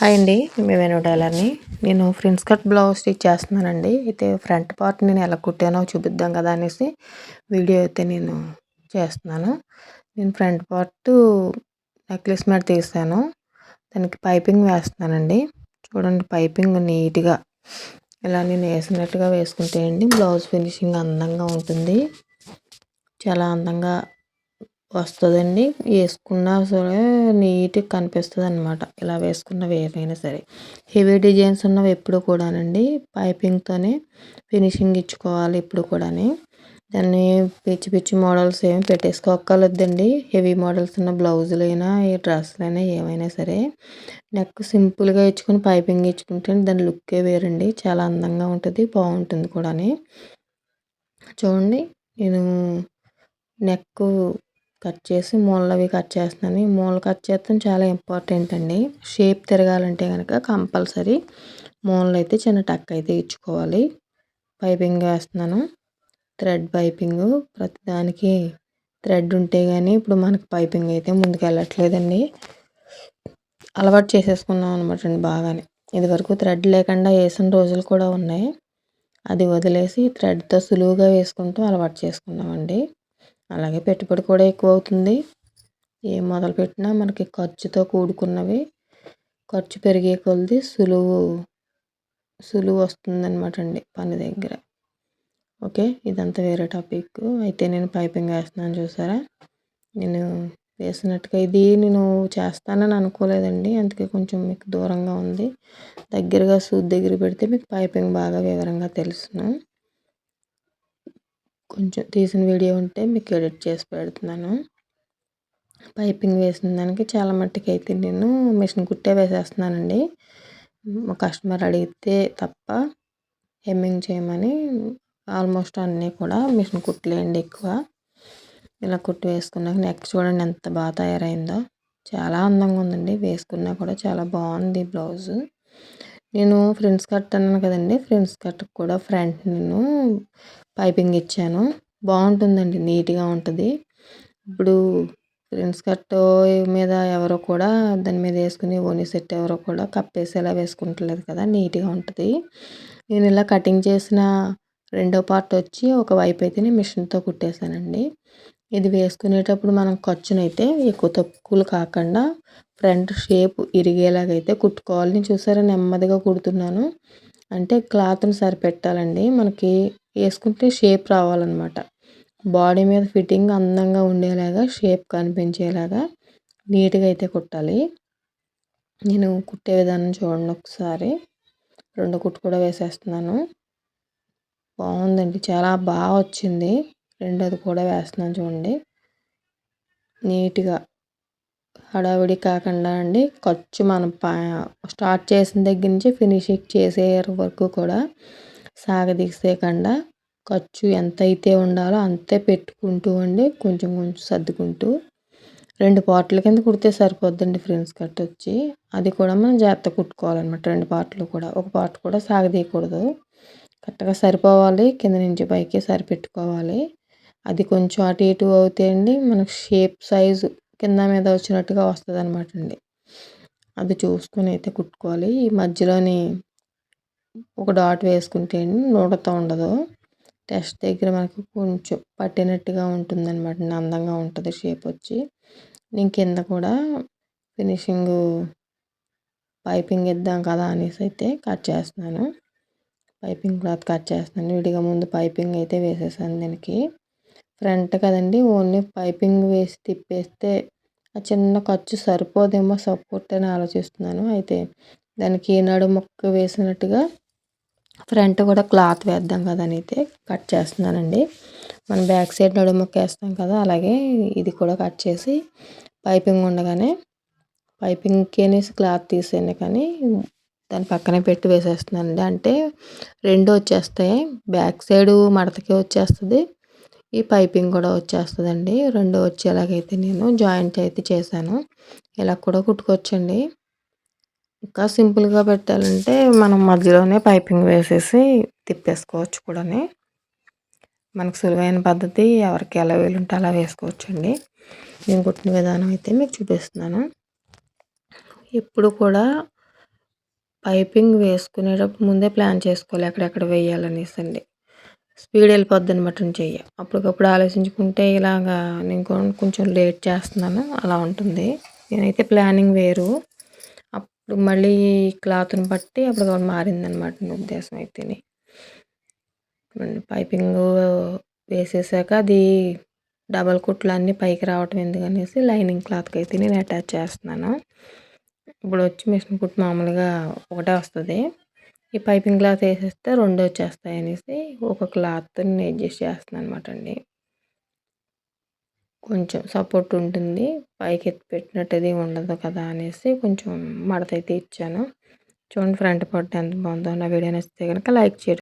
Hi అండి మేము టైలర్ని. నేను ఫ్రెండ్స్ కట్ బ్లౌజ్ స్టిచ్ చేస్తున్నానండి. అయితే ఫ్రంట్ పార్ట్ నేను ఎలా కుట్టానో చూపిద్దాం కదా అనేసి వీడియో అయితే నేను చేస్తున్నాను. నేను ఫ్రంట్ పార్ట్ నెక్లెస్ మీద తీసాను. దానికి పైపింగ్ వేస్తున్నానండి. చూడండి పైపింగ్ నీట్గా ఇలా నేను వేసినట్టుగా వేసుకుంటే అండి బ్లౌజ్ ఫినిషింగ్ అందంగా ఉంటుంది. చాలా అందంగా వస్తుందండి. వేసుకున్నా సరే నీట్గా కనిపిస్తుంది అనమాట ఇలా వేసుకున్నవి ఏవైనా సరే. హెవీ డిజైన్స్ ఉన్నవి ఎప్పుడు కూడానండి. పైపింగ్తోనే ఫినిషింగ్ ఇచ్చుకోవాలి ఇప్పుడు కూడాని. దాన్ని పిచ్చి పిచ్చి మోడల్స్ ఏమి పెట్టేసుకోక్కర్లేదండి. హెవీ మోడల్స్ ఉన్న బ్లౌజులైనా ఈ డ్రెస్సులైనా ఏమైనా సరే. నెక్ సింపుల్గా ఇచ్చుకొని పైపింగ్ ఇచ్చుకుంటే దాని లుక్కే వేరండి. చాలా అందంగా ఉంటుంది బాగుంటుంది కూడాని. చూడండి నేను నెక్ కట్ చేసి మూలవి కట్ చేస్తున్నాను. మూలలు కట్ చేస్తాం చాలా ఇంపార్టెంట్ అండి. షేప్ తిరగాలంటే కనుక కంపల్సరీ మూలలు అయితే చిన్న టక్ అయితే ఇచ్చుకోవాలి. పైపింగ్ వేస్తున్నాను. Thread piping. ప్రతిదానికి థ్రెడ్ ఉంటే కానీ ఇప్పుడు మనకు పైపింగ్ అయితే ముందుకు వెళ్ళట్లేదండి. అలవాటు చేసేసుకున్నాం అనమాట అండి బాగానే. ఇదివరకు థ్రెడ్ లేకుండా వేసిన రోజులు కూడా ఉన్నాయి. అది వదిలేసి థ్రెడ్తో సులువుగా వేసుకుంటూ అలవాటు చేసుకున్నామండి. అలాగే పెట్టుబడి కూడా ఎక్కువ అవుతుంది ఏం మొదలుపెట్టినా మనకి ఖర్చుతో కూడుకున్నవి ఖర్చు పెరిగే కొలది సులువు సులువు వస్తుందన్నమాట అండి పని దగ్గర. ఓకే ఇదంతా వేరే టాపిక్. అయితే నేను పైపింగ్ వేస్తున్నాను చూసారా? నేను వేసినట్టుగా ఇది నేను చేస్తానని అనుకోలేదండి. అందుకే కొంచెం మీకు దూరంగా ఉంది. దగ్గరగా సూది దగ్గర పెడితే మీకు పైపింగ్ బాగా వివరంగా తెలుసును. కొంచెం తీసిన వీడియో ఉంటే మీకు ఎడిట్ చేసి పెడుతున్నాను. పైపింగ్ వేసిన దానికి చాలా మట్టుకు అయితే నేను మిషన్ కుట్టే వేసేస్తున్నానండి. కస్టమర్ అడిగితే తప్ప హెమ్మింగ్ చేయమని ఆల్మోస్ట్ అన్నీ కూడా మిషన్ కుట్టలేండి ఎక్కువ. ఇలా కుట్టి వేసుకున్నాక నెక్ చూడండి ఎంత బాగా తయారైందో. చాలా అందంగా ఉందండి. వేసుకున్నా కూడా చాలా బాగుంది బ్లౌజు. నేను ఫ్రెండ్స్ కట్ అన్నాను కదండి. ఫ్రెండ్స్ కట్ కూడా ఫ్రంట్ నేను పైపింగ్ ఇచ్చాను. బాగుంటుందండి నీట్గా ఉంటుంది. ఇప్పుడు ఫ్రెండ్స్ కట్ మీద ఎవరో కూడా దాని మీద వేసుకుని ఓనీ సెట్ ఎవరో కూడా కప్పేసేలా వేసుకుంటలేదు కదా నీట్గా ఉంటుంది. నేను ఇలా కటింగ్ చేసిన రెండో పార్ట్ వచ్చి ఒక వైపు అయితే నేను మిషన్తో కుట్టేశానండి. ఇది వేసుకునేటప్పుడు మనం ఖర్చునైతే ఎక్కువ తక్కువలు కాకుండా ఫ్రంట్ షేప్ ఇరిగేలాగైతే కుట్టుకోవాలని చూసారా? నెమ్మదిగా కుడుతున్నాను. అంటే క్లాత్ని సరిపెట్టాలండి. మనకి వేసుకుంటే షేప్ రావాలన్నమాట. బాడీ మీద ఫిట్టింగ్ అందంగా ఉండేలాగా షేప్ కనిపించేలాగా నీట్గా అయితే కుట్టాలి. నేను కుట్టే విధానం చూడండి ఒకసారి. రెండు కుట్టు కూడా వేసేస్తున్నాను. బాగుందండి. చాలా బాగా వచ్చింది. రెండోది కూడా వేస్తున్నాను చూడండి. నీట్గా హడావిడి కాకుండా అండి. ఖర్చు మనం స్టార్ట్ చేసిన దగ్గర నుంచి ఫినిషింగ్ చేసే వరకు కూడా సాగదీసేయకుండా ఖర్చు ఎంత అయితే ఉండాలో అంతే పెట్టుకుంటూ అండి. కొంచెం కొంచెం సర్దుకుంటూ రెండు పార్ట్ల కింద కుడితే సరిపోద్దండి ఫ్రెండ్స్ కట్ వచ్చి. అది కూడా మనం జాగ్రత్త కుట్టుకోవాలన్నమాట. రెండు పార్ట్లు కూడా ఒక పార్ట్ కూడా సాగదీయకూడదు. కరెక్ట్గా సరిపోవాలి. కింద నుంచి పైకి సరిపెట్టుకోవాలి. అది కొంచెం అటు ఇటు అవుతే అండి మనకు షేప్ సైజు కింద మీద వచ్చినట్టుగా వస్తుంది అనమాట అండి. అది చూసుకొని అయితే కుట్టుకోవాలి. ఈ మధ్యలోని ఒక డాట్ వేసుకుంటే అండి నూడతా ఉండదు. టెస్ట్ దగ్గర మనకు కొంచెం పట్టినట్టుగా ఉంటుంది అనమాట అందంగా ఉంటుంది షేప్ వచ్చి. నేను కింద కూడా ఫినిషింగ్ పైపింగ్ ఇద్దాం కదా అనేసి అయితే కట్ చేస్తున్నాను. పైపింగ్ క్లాత్ కట్ చేస్తున్నాను. విడిగా ముందు పైపింగ్ అయితే వేసేసాను దీనికి. ఫ్రంట్ కదండి ఓన్లీ పైపింగ్ వేసి తిప్పేస్తే ఆ చిన్న ఖర్చు సరిపోదేమో సపోర్ట్ అని ఆలోచిస్తున్నాను. అయితే దానికి ఈనాడు మొక్క వేసినట్టుగా ఫ్రంట్ కూడా క్లాత్ వేద్దాం కదా అని అయితే కట్ చేస్తున్నానండి. మనం బ్యాక్ సైడ్ నడుముక్క వేస్తాం కదా అలాగే ఇది కూడా కట్ చేసి పైపింగ్ ఉండగానే పైపింగ్కి అనేసి క్లాత్ తీసేయండి కానీ దాని పక్కనే పెట్టి వేసేస్తున్నానండి. అంటే రెండు వచ్చేస్తాయి బ్యాక్ సైడ్ మడతకి వచ్చేస్తుంది. ఈ పైపింగ్ కూడా వచ్చేస్తుందండి. రెండు వచ్చేలాగైతే నేను జాయింట్ అయితే చేశాను. ఇలా కూడా కుట్టుకోవచ్చండి. ఇంకా సింపుల్గా పెట్టాలంటే మనం మధ్యలోనే పైపింగ్ వేసేసి తిప్పేసుకోవచ్చు కూడా మనకు సులువైన పద్ధతి ఎవరికి ఎలా వీలుంటే అలా వేసుకోవచ్చండి. నేను కుట్టిన విధానం అయితే మీకు చూపిస్తున్నాను. ఎప్పుడు కూడా పైపింగ్ వేసుకునేటప్పుడు ముందే ప్లాన్ చేసుకోవాలి ఎక్కడెక్కడ వేయాలనేసి అండి స్పీడ్ వెళ్ళిపోద్ది అనమాట చెయ్యి. అప్పటికప్పుడు ఆలోచించుకుంటే ఇలాగా నేను కొంచెం లేట్ చేస్తున్నాను అలా ఉంటుంది. నేనైతే ప్లానింగ్ వేరు. అప్పుడు మళ్ళీ క్లాత్ని బట్టి అప్పుడు మారిందనమాట నా ఉద్దేశం అయితే పైపింగ్ వేసేసాక అది డబల్ కుట్లు అన్నీ పైకి రావటం ఎందుకనేసి లైనింగ్ క్లాత్కి అయితే నేను అటాచ్ చేస్తున్నాను. ఇప్పుడు వచ్చి మిషన్ కుట్టు మామూలుగా ఒకటే వస్తుంది. ఈ పైపింగ్ క్లాత్ వేసేస్తే రెండు వచ్చేస్తాయి అనేసి ఒక క్లాత్ని అడ్జస్ట్ చేస్తున్నాను అనమాట అండి కొంచెం సపోర్ట్ ఉంటుంది. పైకి ఎత్తి పెట్టినట్టుది ఉండదు కదా అనేసి కొంచెం మడత అయితే ఇచ్చాను. చూడండి ఫ్రంట్ పార్ట్ ఎంత బాగుందో. నా వీడియో నచ్చితే కనుక లైక్ చేయండి